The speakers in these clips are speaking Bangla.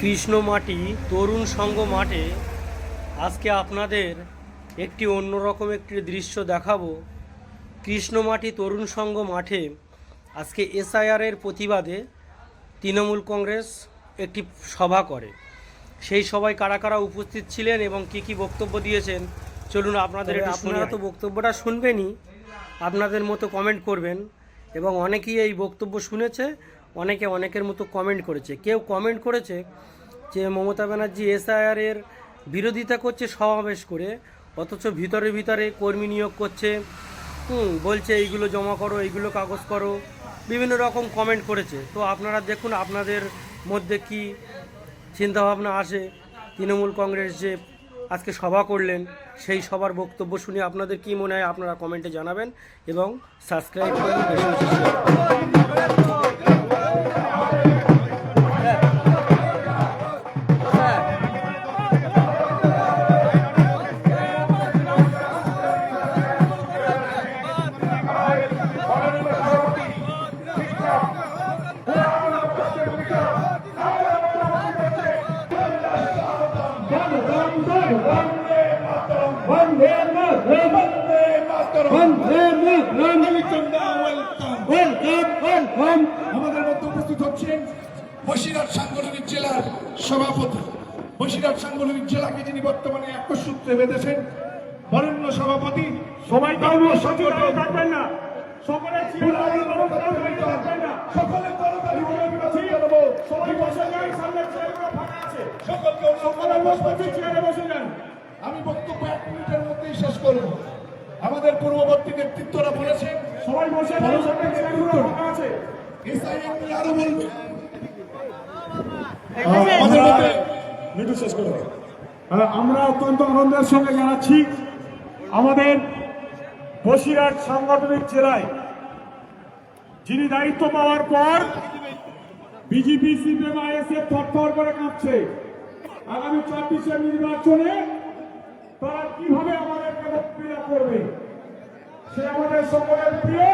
কৃষ্ণমাটি তরুণ সংঘ মাঠে আজকে আপনাদের একটি অন্যরকম একটি দৃশ্য দেখাবো। কৃষ্ণমাটি তরুণ সংঘ মাঠে আজকে এসআইআরের প্রতিবাদে তৃণমূল কংগ্রেস একটি সভা করে। সেই সভায় কারা কারা উপস্থিত ছিলেন এবং কি কি বক্তব্য দিয়েছেন চলুন আপনাদের আপনারা তো বক্তব্যটা শুনবেনই আপনাদের মতো কমেন্ট করবেন এবং অনেকেই এই বক্তব্য শুনেছে অনেকে অনেকের মতো কমেন্ট করেছে। কেউ কমেন্ট করেছে যে মমতা ব্যানার্জি এসআইআরের বিরোধিতা করছে সমাবেশ করে, অথচ ভিতরে ভিতরে কর্মী নিয়োগ করছে। হুম, বলছে এইগুলো জমা করো, এইগুলো কাগজ করো, বিভিন্ন রকম কমেন্ট করেছে। তো আপনারা দেখুন, আপনাদের মধ্যে কি চিন্তাভাবনা আসে? তৃণমূল কংগ্রেস যে আজকে সভা করলেন, সেই সবার বক্তব্য শুনে আপনাদের কি মনে হয়? আপনারা কমেন্টে জানাবেন এবং সাবস্ক্রাইব করুন। বেশি বেশি Vande Mataram. Vande Mataram. Vande Mataram. Welcome welcome welcome আমাদের মধ্যে উপস্থিত হচ্ছেন বসিরহাট সাংগঠনিক জেলার সভাপতি। বসিরহাট সাংগঠনিক জেলাকে যিনি বর্তমানে একসূত্রে বেঁধেছেন বরেণ্য সভাপতি। সবাই কর্মসূচি থাকবেন না। সকলে আমি বক্তব্য এক মিনিটের মধ্যেই শেষ করব। আমাদের পূর্ববর্তী নেতৃত্বরা বলেছেন সবাই বসে আরও বলবে। শেষ করে আমরা অত্যন্ত আনন্দের সঙ্গে জানাচ্ছি আমাদের বসিরহাট সাংগঠনিক জেলায় যিনি দায়িত্ব পাওয়ার পর বিজেপি সিপিএম আইএসএফ থরথর করে কাঁপছে। আগামী চব্বিশের নির্বাচনে তারা কীভাবে আমাদেরকে বক্তৃতা করবে? সে আমাদের সকলের প্রিয়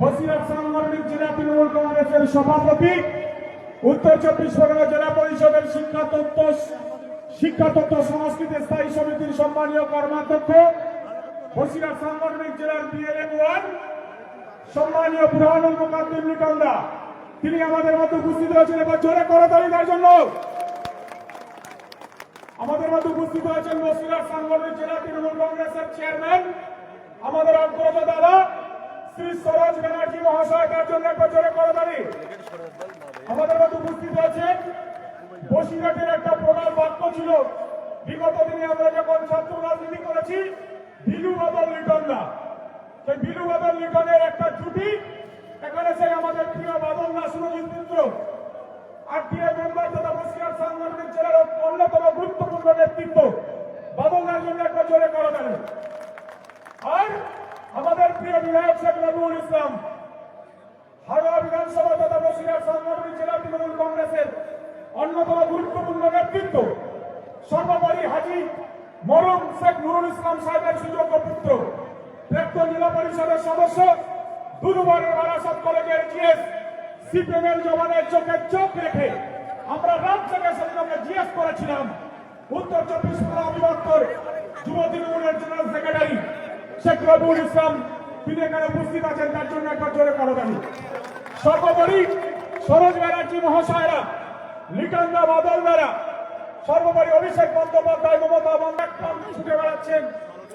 বসিরহাট সাংগঠনিক জেলা তৃণমূল কংগ্রেসের সভাপতি, উত্তর চব্বিশ পরগনা জেলা পরিষদের শিক্ষা তত্ত্ব শিক্ষা তত্ত্ব সংস্কৃতি স্থায়ী সমিতির সম্মানীয় কর্মাধ্যক্ষ, বসিরহাট সাংগঠনিক জেলার বিএলএম ওয়ান সম্মানীয় বুরহানুল মুকাদ্দিম নিকন্দা তিনি আমাদের মধ্যে উপস্থিত হয়েছেন এবার জোরে করতালি তার জন্য। আমাদের মধ্যে উপস্থিত হয়েছেন বসিরহাট সাংগঠনিক জেলা তৃণমূল কংগ্রেসের চেয়ারম্যান, আমাদের অগ্রজ দাদা শ্রী সরোজ ব্যানার্জি মহাশয়, তার জন্য একবার জোরে করতালি আমাদের মধ্যে উপস্থিত আছেন বসিরহাটের একটা প্রধান বাক্য ছিল, বিগত দিনে আমরা যখন ছাত্র রাজনীতি করেছি, বিলু বদল লিটন না সেই বিলু বদল লিটনের একটা জুটি, এখানে সেই আমাদের প্রিয় বাদল না সুরজিৎ মিত্র আর প্রিয় মেম্বার তথা বসিরহাট সাংগঠনিক জেলার অন্যতম গুরুত্বপূর্ণ নেতৃত্ব বাদলনার জন্য একটা জোরে করা জানে আর আমাদের প্রিয় বিধায়ক শেখ নজরুল ইসলাম, হাওড়া বিধানসভা তথা বসিরহাট সাংগঠনিক জেলা তৃণমূল কংগ্রেসের অন্যতম গুরুত্বপূর্ণ নেতৃত্ব, সর্বোপরি হাজি মরম শেখ নুরুল ইসলাম সাহেবের সুযোগ্য পুত্র প্রাক্তন জেলা পরিষদের সদস্য দুর্বারের বারাসাত কলেজের জিএস, সিপিএমের জবানের চোখে চোখ রেখে আমরা রাত থেকে সেদিনকে জিজ্ঞেস করেছিলাম। উত্তর চব্বিশ পরগনা অবিভক্তর যুব তৃণমূলের শেখ রবিউল ইসলাম তিনি এখানে উপস্থিত আছেন, তার জন্য একবার জোরে করবেন সর্বোপরি সরোজ ব্যানার্জি মহাশয়রা লিকান্দা বাদল দ্বারা সর্বোপরি অভিষেক বন্দ্যোপাধ্যায়, মমতা বন্দ্যোপাধ্যায় ছুটে বেড়াচ্ছেন।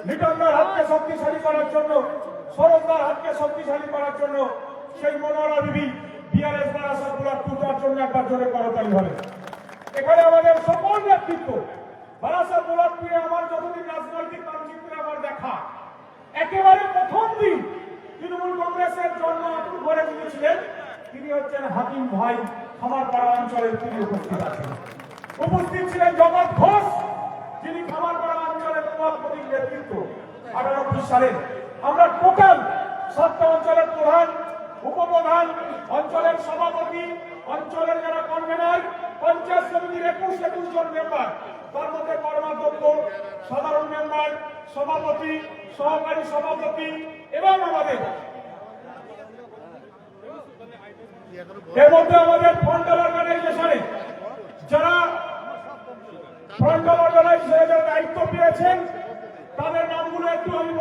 লিকান্দার হাতকে শক্তিশালী করার জন্য, সরোজদার হাতকে শক্তিশালী করার জন্য সেই মনোহরা বিবি বিআরএস বারাসাত ব্লক টুটার জন্য একবার জোরে করতালি হবে। এখানে আমাদের সকল নেতৃত্ব বারাসাত টুয়ে আমার যতদিন রাজনৈতিক মানচিত্রে আমার দেখা একেবারে প্রথম দিন তৃণমূল কংগ্রেসের জন্ম ঘরে যিনি তিনি হচ্ছেন হাকিম ভাই খামারপাড়া অঞ্চলের তিনি উপস্থিত আছেন। উপস্থিত ছিলেন জগৎ ঘোষ, যিনি খামারপাড়া অঞ্চলের সভাপতির নেতৃত্ব। আঠারো সালে আমরা টোটাল সাতটা অঞ্চলের প্রধান, উপপ্রধান, অঞ্চলের সভাপতি, অঞ্চলের যারা কনভেনার পঞ্চায়েত সমিতির একুশ একুশ জন মেম্বার তার মধ্যে কর্মাধ্যক্ষ, সাধারণ পরিকল্পনার সভাপতি, সহকারী সভাপতি এবং আমাদের। এর মধ্যে আমাদের ফন্ডাল অর্গানাইজেশনে যারা ফন্ডাল অর্গানাইজেশনের দায়িত্ব পেয়েছেন, তাদের নামগুলো একটু আমি